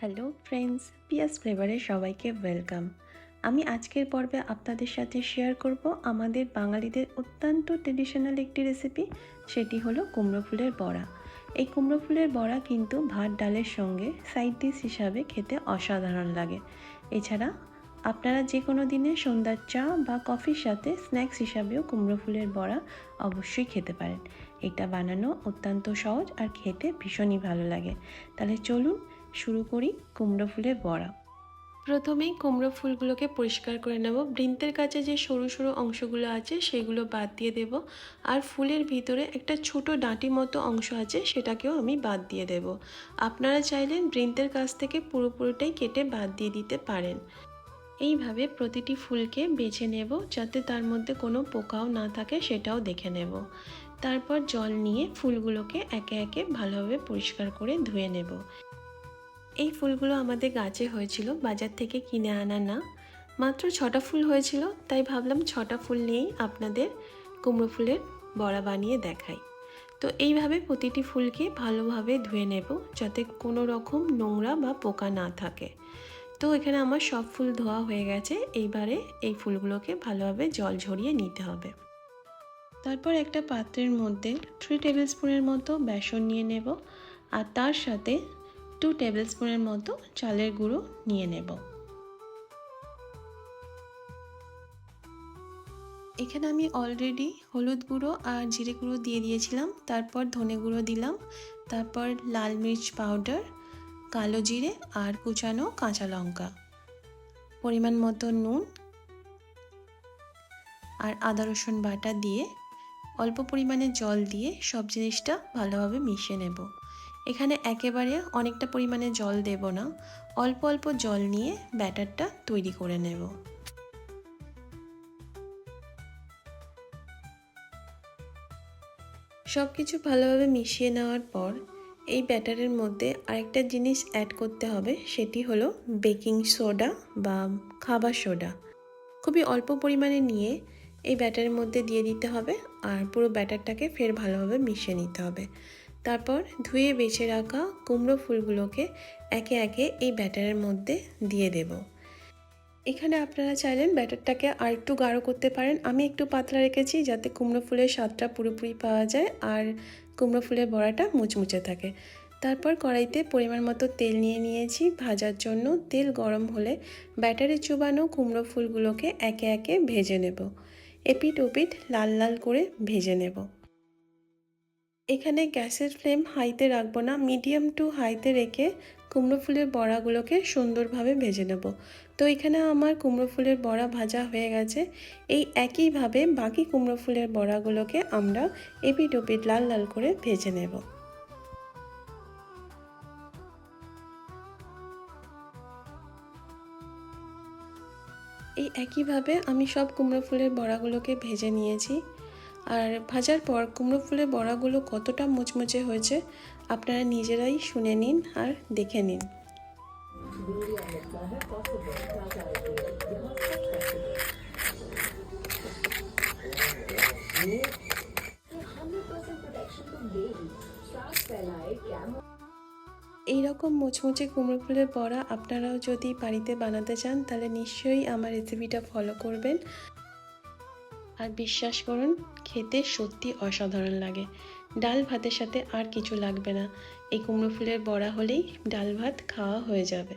Hello friends, পিয়াস ফ্লেভারে সবাইকে welcome. আমি আজকের পর্বে আপনাদের সাথে শেয়ার করব আমাদের বাঙালিদের অত্যন্ত ট্রেডিশনাল একটি রেসিপি সেটি হলো কুমড়ো ফুলের বড়া। এই কুমড়ো ফুলের বড়া কিন্তু ভাত, ডালের সঙ্গে সাইড ডিশ হিসাবে খেতে অসাধারণ লাগে। এছাড়া আপনারা যে কোনো দিনে সন্ধ্যার চা বা কফির সাথে স্ন্যাক্স হিসাবেও কুমড়ো ফুলের বড়া অবশ্যই খেতে পারেন। এটা বানানো অত্যন্ত সহজ আর খেতে ভীষণই ভালো লাগে। তাহলে চলুন শুরু করি কুমড়ো ফুলের বড়া। প্রথমেই কুমড়ো ফুলগুলোকে পরিষ্কার করে নেব। বৃন্তের কাছে যে সরু সরু অংশগুলো আছে, সেগুলো বাদ দিয়ে দেব। আর ফুলের ভিতরে একটা ছোট ডাঁটি মতো অংশ আছে, সেটাকেও আমি বাদ দিয়ে দেব। আপনারা চাইলেন বৃন্তের কাছ থেকে পুরোপুরিটাই কেটে বাদ দিয়ে দিতে পারেন। এইভাবে প্রতিটি ফুলকে বেছে নেব, যাতে তার মধ্যে কোনো পোকাও না থাকে, সেটাও দেখে নেব। তারপর জল নিয়ে ফুলগুলোকে একে একে ভালোভাবে পরিষ্কার করে ধুয়ে নেব। এই ফুলগুলো আমাদের গাছে হয়েছিল, বাজার থেকে কিনে আনা না। মাত্র ছটা ফুল হয়েছিল, তাই ভাবলাম ছটা ফুল নিয়েই আপনাদের কুমড়ো ফুলের বড়া বানিয়ে দেখাই। তো এইভাবে প্রতিটি ফুলকে ভালোভাবে ধুয়ে নেব, যাতে কোনো রকম নোংরা বা পোকা না থাকে। তো এখানে আমার সব ফুল ধোয়া হয়ে গেছে, এইবারে এই ফুলগুলোকে ভালোভাবে জল ঝরিয়ে নিতে হবে। তারপর একটা পাত্রের মধ্যে থ্রি টেবিল স্পুনের মতো বেসন নিয়ে নেব, আর তার সাথে টু টেবিল স্পুনের মতো চালের গুঁড়ো নিয়ে নেব। এখানে আমি অলরেডি হলুদ গুঁড়ো আর জিরে গুঁড়ো দিয়ে দিয়েছিলাম, তারপর ধনে গুঁড়ো দিলাম, তারপর লাল মির্চ পাউডার কালো জিরে আর কুচানো কাঁচা লঙ্কা। পরিমাণ মতো নুন আর আদা রসুন বাটা দিয়ে অল্প পরিমাণে জল দিয়ে সব জিনিসটা ভালোভাবে মিশিয়ে নেব। এখানে একেবারে অনেকটা পরিমাণে জল দেব না, অল্প অল্প জল নিয়ে ব্যাটারটা তৈরি করে নেব। সব কিছু ভালোভাবে মিশিয়ে নেওয়ার পর এই ব্যাটারের মধ্যে আরেকটা জিনিস অ্যাড করতে হবে, সেটি হলো বেকিং সোডা বা খাবার সোডা খুবই অল্প পরিমাণে নিয়ে এই ব্যাটারের মধ্যে দিয়ে দিতে হবে আর পুরো ব্যাটারটাকে ফের ভালোভাবে মিশিয়ে নিতে হবে। তারপর ধুয়ে বেছে রাখা কুমড়ো ফুলগুলোকে একে একে এই ব্যাটারের মধ্যে দিয়ে দেব। এখানে আপনারা চাইলেন ব্যাটারটাকে আর একটু গাঢ় করতে পারেন। আমি একটু পাতলা রেখেছি যাতে কুমড়ো ফুলের স্বাদটা পুরোপুরি পাওয়া যায় আর কুমড়ো ফুলের বড়াটা মুচমুচে থাকে। তারপর কড়াইতে পরিমাণ মতো তেল নিয়ে নিয়েছি। ভাজার জন্য তেল গরম হলে ব্যাটারে চুবানো কুমড়ো ফুলগুলোকে একে একে ভেজে নেব। এপিট ওপিট লাল লাল করে ভেজে নেব। এখানে গ্যাসের ফ্লেম হাইতে রাখব না, মিডিয়াম টু হাইতে রেখে কুমড়ো ফুলের বড়াগুলোকে সুন্দরভাবে ভেজে নেব। তো এখানে আমার কুমড়ো ফুলের বড়া ভাজা হয়ে গেছে। এই একইভাবে বাকি কুমড়ো ফুলের বড়াগুলোকে আমরা এপিট ওপিট লাল লাল করে ভেজে নেব। এই একইভাবে আমি সব কুমড়ো ফুলের বড়াগুলোকে ভেজে নিয়েছি। আর ভাজার পর কুমড়ো ফুলের বড়াগুলো কতটা মুচমুচে হয়েছে আপনারা নিজেরাই শুনে নিন আর দেখে নিন। এইরকম মুচমুচে কুমড়ো ফুলের বড়া আপনারাও যদি বাড়িতে বানাতে চান তাহলে নিশ্চয়ই আমার রেসিপিটা ফলো করবেন। আর বিশ্বাস করুন, খেতে সত্যি অসাধারণ লাগে। ডাল ভাতের সাথে আর কিছু লাগবে না। এই কুমড়ো ফুলের বড়া হলেই ডাল ভাত খাওয়া হয়ে যাবে।